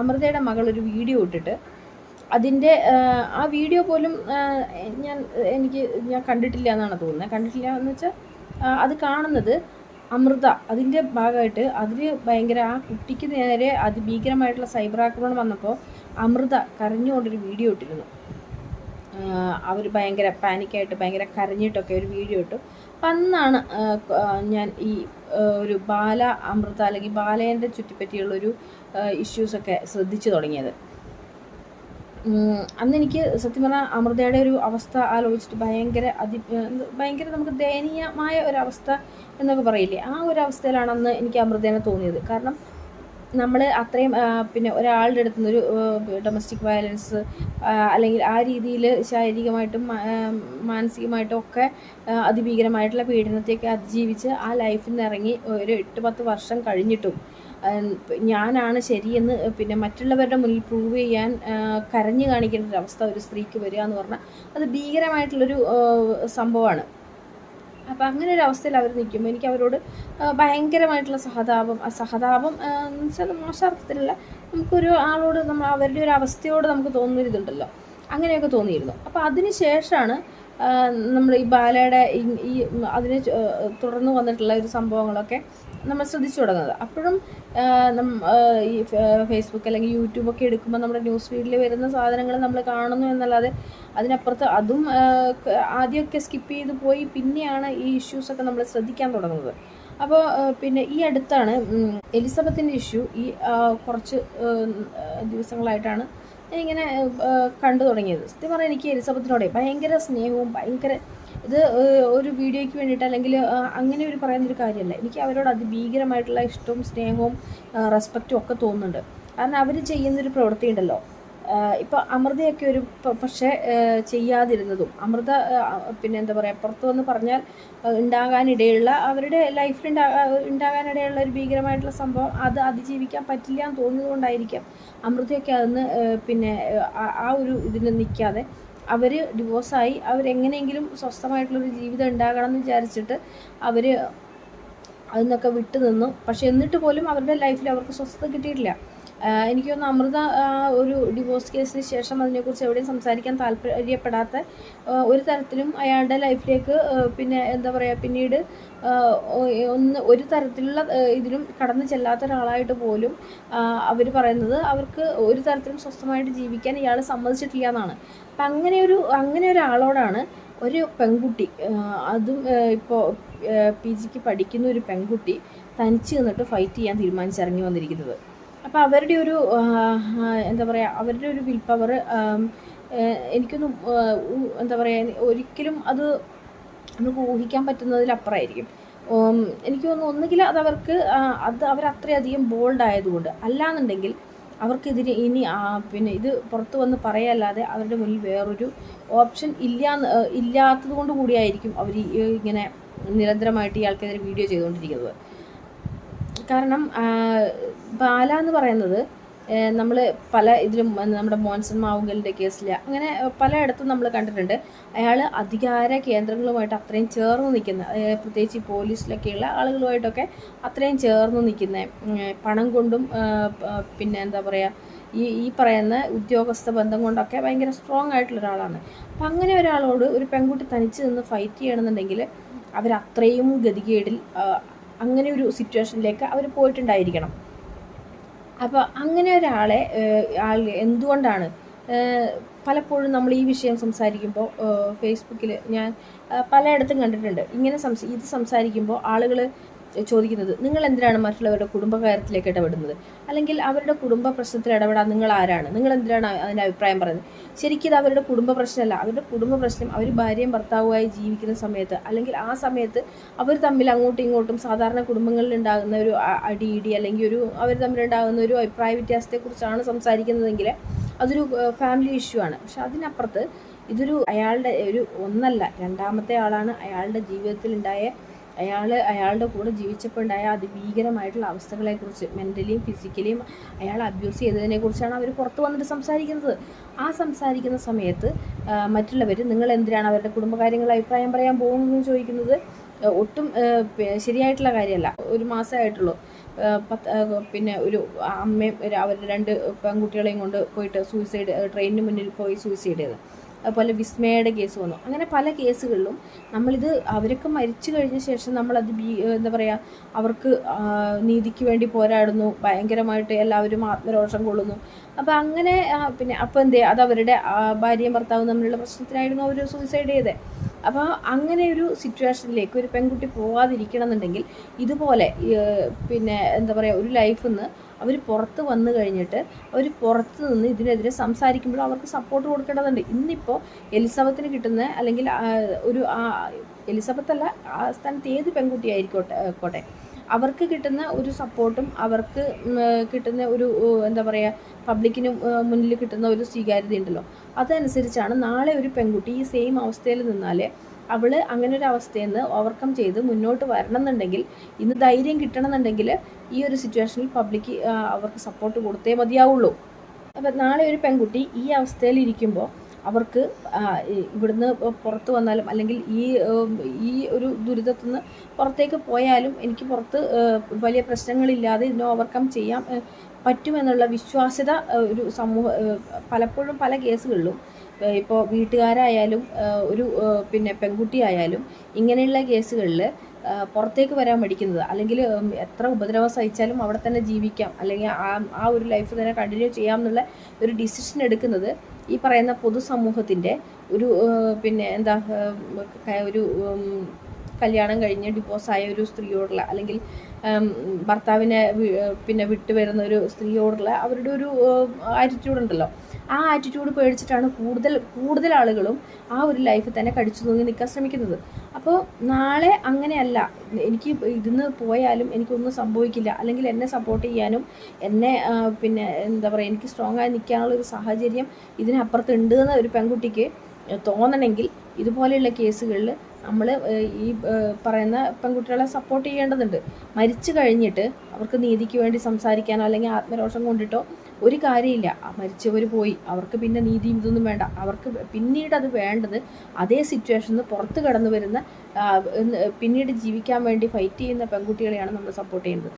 അമൃതയുടെ മകൾ ഒരു വീഡിയോ ഇട്ടിട്ട് അതിന്റെ ആ വീഡിയോ പോലും ഞാൻ എനിക്ക് ഞാൻ കണ്ടിട്ടില്ല എന്നാണ് തോന്നുന്നത്. കണ്ടിട്ടില്ല എന്ന് വെച്ചാൽ അത് കാണുന്നത് അമൃത. അതിന്റെ ഭാഗമായിട്ട് അതിൽ ഭയങ്കര ആ കുട്ടിക്ക് നേരെ അതിഭീകരമായിട്ടുള്ള സൈബർ ആക്രമണം വന്നപ്പോൾ അമൃത കരഞ്ഞുകൊണ്ടൊരു വീഡിയോ ഇട്ടിരുന്നു. അവർ ഭയങ്കര പാനിക്കായിട്ട് ഭയങ്കര കരഞ്ഞിട്ടൊക്കെ ഒരു വീഡിയോ ഇട്ടു. അപ്പം അന്നാണ് ഞാൻ ഈ ഒരു ബാല അമൃത അല്ലെങ്കിൽ ബാലേന്റെ ചുറ്റിപ്പറ്റിയുള്ളൊരു ഇഷ്യൂസൊക്കെ ശ്രദ്ധിച്ചു തുടങ്ങിയത്. അന്നെനിക്ക് സത്യം പറഞ്ഞാൽ അമൃതയുടെ ഒരു അവസ്ഥ ആലോചിച്ചിട്ട് ഭയങ്കര അതി ഭയങ്കര നമുക്ക് ദയനീയമായ ഒരവസ്ഥ എന്നൊക്കെ പറയില്ലേ? ആ ഒരു അവസ്ഥയിലാണ് അന്ന് എനിക്ക് അമൃതേനെ തോന്നിയത്. കാരണം നമ്മൾ അത്രയും പിന്നെ ഒരാളുടെ അടുത്ത് നിന്നൊരു ഡൊമസ്റ്റിക് വയലൻസ് അല്ലെങ്കിൽ ആ രീതിയിൽ ശാരീരികമായിട്ടും മാനസികമായിട്ടും ഒക്കെ അതിഭീകരമായിട്ടുള്ള പീഡനത്തെയൊക്കെ അതിജീവിച്ച് ആ ലൈഫിൽ നിന്ന് ഇറങ്ങി ഒരു എട്ട് പത്ത് വർഷം കഴിഞ്ഞിട്ടും ഞാനാണ് ശരിയെന്ന് പിന്നെ മറ്റുള്ളവരുടെ മുന്നിൽ പ്രൂവ് ചെയ്യാൻ കരഞ്ഞു കാണിക്കേണ്ട ഒരു അവസ്ഥ ഒരു സ്ത്രീക്ക് വരിക എന്ന് പറഞ്ഞാൽ അത് ഭീകരമായിട്ടുള്ളൊരു സംഭവമാണ്. അപ്പം അങ്ങനെ ഒരു അവസ്ഥയിൽ അവർ നിൽക്കുമ്പോൾ എനിക്ക് അവരോട് ഭയങ്കരമായിട്ടുള്ള സഹതാപം സഹതാപം എന്ന് വെച്ചാൽ മോശാർത്ഥത്തിലല്ല നമുക്കൊരു ആളോട് നമ്മൾ അവരുടെ ഒരു അവസ്ഥയോട് നമുക്ക് തോന്നുന്നൊരിതുണ്ടല്ലോ. അങ്ങനെയൊക്കെ തോന്നിയിരുന്നു. അപ്പോൾ അതിന് ശേഷമാണ് നമ്മൾ ഈ ബാലയുടെ ഈ- അതിന് തുടർന്ന് വന്നിട്ടുള്ള ഒരു സംഭവങ്ങളൊക്കെ നമ്മൾ ശ്രദ്ധിച്ചു തുടങ്ങുന്നത്. അപ്പോഴും ഈ ഫേസ്ബുക്ക് അല്ലെങ്കിൽ യൂട്യൂബൊക്കെ എടുക്കുമ്പോൾ നമ്മുടെ ന്യൂസ് ഫീഡിൽ വരുന്ന സാധനങ്ങൾ നമ്മൾ കാണുന്നു എന്നല്ലാതെ അതിനപ്പുറത്ത് അതും ആദ്യമൊക്കെ സ്കിപ്പ് ചെയ്ത് പോയി പിന്നെയാണ് ഈ ഇഷ്യൂസൊക്കെ നമ്മൾ ശ്രദ്ധിക്കാൻ തുടങ്ങുന്നത്. അപ്പോൾ പിന്നെ ഈ അടുത്താണ് എലിസബത്തിന്റെ ഇഷ്യൂ ഈ കുറച്ച് ദിവസങ്ങളായിട്ടാണ് ഞാനിങ്ങനെ കണ്ടു തുടങ്ങിയത്. സത്യം പറഞ്ഞാൽ എനിക്ക് എലിസബത്തിനോടെ ഭയങ്കര സ്നേഹവും ഭയങ്കര ഇത് ഒരു വീഡിയോയ്ക്ക് വേണ്ടിയിട്ട് അല്ലെങ്കിൽ അങ്ങനെ ഒരു പറയുന്നൊരു കാര്യമല്ല. എനിക്ക് അവരോട് അതിഭീകരമായിട്ടുള്ള ഇഷ്ടവും സ്നേഹവും റെസ്പെക്റ്റും ഒക്കെ തോന്നുന്നുണ്ട്. കാരണം അവർ ചെയ്യുന്നൊരു പ്രവൃത്തി ഉണ്ടല്ലോ. ഇപ്പോൾ അമൃതയൊക്കെ ഒരു പക്ഷേ ചെയ്യാതിരുന്നതും അമൃത പിന്നെ എന്താ പറയുക പുറത്തു വന്ന് പറഞ്ഞാൽ ഉണ്ടാകാനിടയുള്ള അവരുടെ ലൈഫിൽ ഉണ്ടാകാനിടയുള്ള ഒരു ഭീകരമായിട്ടുള്ള സംഭവം അത് അതിജീവിക്കാൻ പറ്റില്ല എന്ന് തോന്നിയതുകൊണ്ടായിരിക്കാം അമൃതയൊക്കെ അതൊന്ന് പിന്നെ ആ ഒരു ഇതിൽ നിൽക്കാതെ അവർ ഡിവോഴ്സായി അവരെങ്ങനെയെങ്കിലും സ്വസ്ഥമായിട്ടുള്ളൊരു ജീവിതം ഉണ്ടാകണം എന്ന് വിചാരിച്ചിട്ട് അവർ അതിൽ വിട്ടു നിന്നു പക്ഷെ എന്നിട്ട് പോലും അവരുടെ ലൈഫിൽ അവർക്ക് സ്വസ്ഥത കിട്ടിയിട്ടില്ല. എനിക്ക് തോന്നുന്നു അമൃത ഒരു ഡിവോഴ്സ് കേസിന് ശേഷം അതിനെക്കുറിച്ച് എവിടെയും സംസാരിക്കാൻ താല്പര്യപ്പെടാത്ത ഒരു തരത്തിലും അയാളുടെ ലൈഫിലേക്ക് പിന്നെ എന്താ പറയുക പിന്നീട് ഒന്ന് ഒരു തരത്തിലുള്ള ഇതിലും കടന്നു ചെല്ലാത്ത ഒരാളായിട്ട് പോലും അവർ പറയുന്നത് അവർക്ക് ഒരു തരത്തിലും സ്വസ്ഥമായിട്ട് ജീവിക്കാൻ ഇയാൾ സമ്മതിച്ചിട്ടില്ല എന്നാണ്. അപ്പം അങ്ങനെ ഒരു അങ്ങനെ ഒരാളോടാണ് ഒരു പെൺകുട്ടി അതും ഇപ്പോൾ പി ജിക്ക് പഠിക്കുന്ന ഒരു പെൺകുട്ടി തനിച്ച് നിന്നിട്ട് ഫൈറ്റ് ചെയ്യാൻ തീരുമാനിച്ചിറങ്ങി വന്നിരിക്കുന്നത്. അപ്പോൾ അവരുടെ ഒരു എന്താ പറയുക അവരുടെ ഒരു വിൽ പവർ എനിക്കൊന്നും എന്താ പറയുക ഒരിക്കലും അത് നമുക്ക് ഊഹിക്കാൻ പറ്റുന്നതിലപ്പുറമായിരിക്കും എനിക്ക് തോന്നുന്നു ഒന്നുകിൽ അത് അവർക്ക് അത് അവരത്രയധികം അത്രയധികം ബോൾഡ് ആയതുകൊണ്ട് അല്ലാന്നുണ്ടെങ്കിൽ അവർക്കെതിരെ ഇനി പിന്നെ ഇത് പുറത്തു വന്ന് പറയല്ലാതെ അവരുടെ മുന്നിൽ വേറൊരു ഓപ്ഷൻ ഇല്ല ഇല്ലാത്തത് കൊണ്ട് കൂടിയായിരിക്കും അവർ ഇങ്ങനെ നിരന്തരമായിട്ട് ഇയാൾക്കെതിരെ വീഡിയോ ചെയ്തുകൊണ്ടിരിക്കുന്നത്. കാരണം ബാല എന്ന് പറയുന്നത് നമ്മൾ പല ഇതിലും നമ്മുടെ മോൻസൺ മാവുകളുടെ കേസിൽ അങ്ങനെ പലയിടത്തും നമ്മൾ കണ്ടിട്ടുണ്ട്. അയാൾ അധികാര കേന്ദ്രങ്ങളുമായിട്ട് അത്രയും ചേർന്ന് നിൽക്കുന്ന പ്രത്യേകിച്ച് പോലീസിലൊക്കെയുള്ള ആളുകളുമായിട്ടൊക്കെ അത്രയും ചേർന്ന് നിൽക്കുന്ന പണം കൊണ്ടും പിന്നെ എന്താ പറയുക ഈ ഈ പറയുന്ന ഉദ്യോഗസ്ഥ ബന്ധം കൊണ്ടൊക്കെ ഭയങ്കര സ്ട്രോങ് ആയിട്ടുള്ള ഒരാളാണ്. അപ്പം അങ്ങനെ ഒരാളോട് ഒരു പെൺകുട്ടി തനിച്ച് നിന്ന് ഫൈറ്റ് ചെയ്യണമെന്നുണ്ടെങ്കിൽ അവരത്രയും ഗതികേടിൽ അങ്ങനെ ഒരു സിറ്റുവേഷനിലേക്ക് അവർ പോയിട്ടുണ്ടായിരിക്കണം. അപ്പോൾ അങ്ങനെ ഒരാളെ ആൾ എന്തുകൊണ്ടാണ് പലപ്പോഴും നമ്മൾ ഈ വിഷയം സംസാരിക്കുമ്പോൾ ഫേസ്ബുക്കിൽ ഞാൻ പലയിടത്തും കണ്ടിട്ടുണ്ട്. ഇങ്ങനെ സംസ ഇത് സംസാരിക്കുമ്പോൾ ആളുകൾ ചോദിക്കുന്നത് നിങ്ങൾ എന്തിനാണ് മറ്റുള്ളവരുടെ കുടുംബകാര്യത്തിലേക്ക് ഇടപെടുന്നത്? അല്ലെങ്കിൽ അവരുടെ കുടുംബ പ്രശ്നത്തിൽ ഇടപെടാൻ നിങ്ങൾ ആരാണ്? നിങ്ങൾ എന്തിനാണ് അതിന്റെ അഭിപ്രായം പറയുന്നത്? ശരിക്കും ഇത് അവരുടെ കുടുംബ പ്രശ്നമല്ല. അവരുടെ കുടുംബ പ്രശ്നം അവർ ഭാര്യയും ഭർത്താവുമായി ജീവിക്കുന്ന സമയത്ത് അല്ലെങ്കിൽ ആ സമയത്ത് അവർ തമ്മിൽ അങ്ങോട്ടും ഇങ്ങോട്ടും സാധാരണ കുടുംബങ്ങളിൽ ഉണ്ടാകുന്ന ഒരു അടി ഇടി അല്ലെങ്കിൽ ഒരു അവർ തമ്മിലുണ്ടാകുന്ന ഒരു അഭിപ്രായ വ്യത്യാസത്തെക്കുറിച്ചാണ് സംസാരിക്കുന്നതെങ്കിൽ അതൊരു ഫാമിലി ഇഷ്യൂ ആണ്. പക്ഷെ അതിനപ്പുറത്ത് ഇതൊരു അയാളുടെ ഒരു ഒന്നല്ല രണ്ടാമത്തെ ആളാണ്. അയാളുടെ ജീവിതത്തിൽ ഉണ്ടായ അയാൾ അയാളുടെ കൂടെ ജീവിച്ചപ്പോൾ ഉണ്ടായ അതിഭീകരമായിട്ടുള്ള അവസ്ഥകളെക്കുറിച്ച് മെന്റലിയും ഫിസിക്കലിയും അയാൾ അബ്യൂസ് ചെയ്തതിനെക്കുറിച്ചാണ് അവർ പുറത്ത് വന്നിട്ട് സംസാരിക്കുന്നത്. ആ സംസാരിക്കുന്ന സമയത്ത് മറ്റുള്ളവർ നിങ്ങൾ എന്തിനാണ് അവരുടെ കുടുംബകാര്യങ്ങൾ അഭിപ്രായം പറയാൻ പോകുന്നതെന്ന് ചോദിക്കുന്നത്? ഒട്ടും ശരിയായിട്ടുള്ള കാര്യമല്ല. ഒരു മാസമായിട്ടുള്ളൂ പത്ത് പിന്നെ ഒരു അമ്മയും അവരുടെ രണ്ട് പെൺകുട്ടികളെയും കൊണ്ട് പോയിട്ട് സൂയിസൈഡ് ട്രെയിനിന് മുന്നിൽ പോയി സൂയിസൈഡ് ചെയ്ത് അതുപോലെ വിസ്മയയുടെ കേസ് വന്നു. അങ്ങനെ പല കേസുകളിലും നമ്മളിത് അവരൊക്കെ മരിച്ചു കഴിഞ്ഞ ശേഷം നമ്മളത് ബി എന്താ പറയുക അവർക്ക് നീതിക്ക് വേണ്ടി പോരാടുന്നു ഭയങ്കരമായിട്ട് എല്ലാവരും ആത്മരോഷം കൊള്ളുന്നു. അപ്പോൾ അങ്ങനെ പിന്നെ അപ്പോൾ എന്തേ അത് അവരുടെ ഭാര്യയും ഭർത്താവും തമ്മിലുള്ള പ്രശ്നത്തിനായിരുന്നു അവർ സൂയിസൈഡ് ചെയ്തത് അപ്പോൾ അങ്ങനെ ഒരു സിറ്റുവേഷനിലേക്ക് ഒരു പെൺകുട്ടി പോവാതിരിക്കണം എന്നുണ്ടെങ്കിൽ ഇതുപോലെ പിന്നെ എന്താ പറയുക ഒരു ലൈഫിൽ നിന്ന് അവർ പുറത്ത് വന്നു കഴിഞ്ഞിട്ട് അവർ പുറത്ത് നിന്ന് ഇതിനെതിരെ സംസാരിക്കുമ്പോൾ അവർക്ക് സപ്പോർട്ട് കൊടുക്കേണ്ടതുണ്ട്. ഇന്നിപ്പോൾ എലിസബത്തിന് കിട്ടുന്ന അല്ലെങ്കിൽ ഒരു എലിസബത്ത് അല്ല ആ സ്ഥാനത്ത് ഏത് പെൺകുട്ടി ആയിരിക്കോട്ടെ കോട്ടെ അവർക്ക് കിട്ടുന്ന ഒരു സപ്പോർട്ടും അവർക്ക് കിട്ടുന്ന ഒരു എന്താ പറയുക പബ്ലിക്കിന് മുന്നിൽ കിട്ടുന്ന ഒരു സ്വീകാര്യത ഉണ്ടല്ലോ അതനുസരിച്ചാണ് നാളെ ഒരു പെൺകുട്ടി ഈ സെയിം അവസ്ഥയിൽ നിന്നാൽ അവൾ അങ്ങനെ ഒരു അവസ്ഥയിൽ നിന്ന് ഓവർകം ചെയ്ത് മുന്നോട്ട് വരണം എന്നുണ്ടെങ്കിൽ ഇന്ന് ധൈര്യം കിട്ടണം എന്നുണ്ടെങ്കിൽ ഈ ഒരു സിറ്റുവേഷനിൽ പബ്ലിക്ക് അവർക്ക് സപ്പോർട്ട് കൊടുത്തേ മതിയാവുള്ളൂ. അപ്പം നാളെ ഒരു പെൺകുട്ടി ഈ അവസ്ഥയിൽ ഇരിക്കുമ്പോൾ അവർക്ക് ഇവിടുന്ന് പുറത്ത് വന്നാലും അല്ലെങ്കിൽ ഈ ഈ ഒരു ദുരിതത്തിൽ നിന്ന് പുറത്തേക്ക് പോയാലും എനിക്ക് പുറത്ത് വലിയ പ്രശ്നങ്ങളില്ലാതെ ഇതിനെ ഓവർകം ചെയ്യാൻ ഏഹ്, പറ്റുമെന്നുള്ള വിശ്വാസ്യത ഒരു സമൂഹ പലപ്പോഴും പല കേസുകളിലും. ഇപ്പോൾ വീട്ടുകാരായാലും ഒരു പിന്നെ പെൺകുട്ടിയായാലും ഇങ്ങനെയുള്ള കേസുകളിൽ പുറത്തേക്ക് വരാൻ മടിക്കുന്നത് അല്ലെങ്കിൽ എത്ര ഉപദ്രവം സഹിച്ചാലും അവിടെ തന്നെ ജീവിക്കാം. അല്ലെങ്കിൽ ആ ആ ഒരു ലൈഫ് തന്നെ കണ്ടിന്യൂ ചെയ്യാം എന്നുള്ള ഒരു ഡിസിഷൻ എടുക്കുന്നത് ഈ പറയുന്ന പൊതുസമൂഹത്തിന്റെ ഒരു പിന്നെ എന്താ ഒരു കല്യാണം കഴിഞ്ഞ് ഡിവോഴ്സായ ഒരു സ്ത്രീയോടുള്ള അല്ലെങ്കിൽ ഭർത്താവിനെ പിന്നെ വിട്ടു വരുന്ന ഒരു സ്ത്രീയോടുള്ള അവരുടെ ഒരു ആറ്റിറ്റ്യൂഡ് ഉണ്ടല്ലോ. ആ ആറ്റിറ്റ്യൂഡ് പേടിച്ചിട്ടാണ് കൂടുതൽ കൂടുതൽ ആളുകളും ആ ഒരു ലൈഫ് തന്നെ കടിച്ചു തൂങ്ങി നിൽക്കാൻ ശ്രമിക്കുന്നത്. അപ്പോൾ നാളെ അങ്ങനെയല്ല. എനിക്ക് ഇതിന്ന് പോയാലും എനിക്കൊന്നും സംഭവിക്കില്ല. അല്ലെങ്കിൽ എന്നെ സപ്പോർട്ട് ചെയ്യാനും എന്നെ പിന്നെ എന്താ പറയുക എനിക്ക് സ്ട്രോങ് ആയി നിൽക്കാനുള്ള ഒരു സാഹചര്യം ഇതിനപ്പുറത്ത് ഉണ്ട് എന്ന് ഒരു പെൺകുട്ടിക്ക് തോന്നണമെങ്കിൽ ഇതുപോലെയുള്ള കേസുകളിൽ നമ്മൾ ഈ പറയുന്ന പെൺകുട്ടികളെ സപ്പോർട്ട് ചെയ്യേണ്ടതുണ്ട്. മരിച്ചു കഴിഞ്ഞിട്ട് അവർക്ക് നീതിക്ക് വേണ്ടി സംസാരിക്കാനോ അല്ലെങ്കിൽ ആത്മരോഷം കൊണ്ടിട്ടോ ഒരു കാര്യമില്ല. മരിച്ചവർ പോയി. അവർക്ക് പിന്നെ നീതിയും ഇതൊന്നും വേണ്ട. അവർക്ക് പിന്നീട് അത് വേണ്ടത് അതേ സിറ്റുവേഷനിൽ നിന്ന് പുറത്ത് കടന്നു വരുന്ന പിന്നീട് ജീവിക്കാൻ വേണ്ടി ഫൈറ്റ് ചെയ്യുന്ന പെൺകുട്ടികളെയാണ് നമ്മൾ സപ്പോർട്ട് ചെയ്യുന്നത്.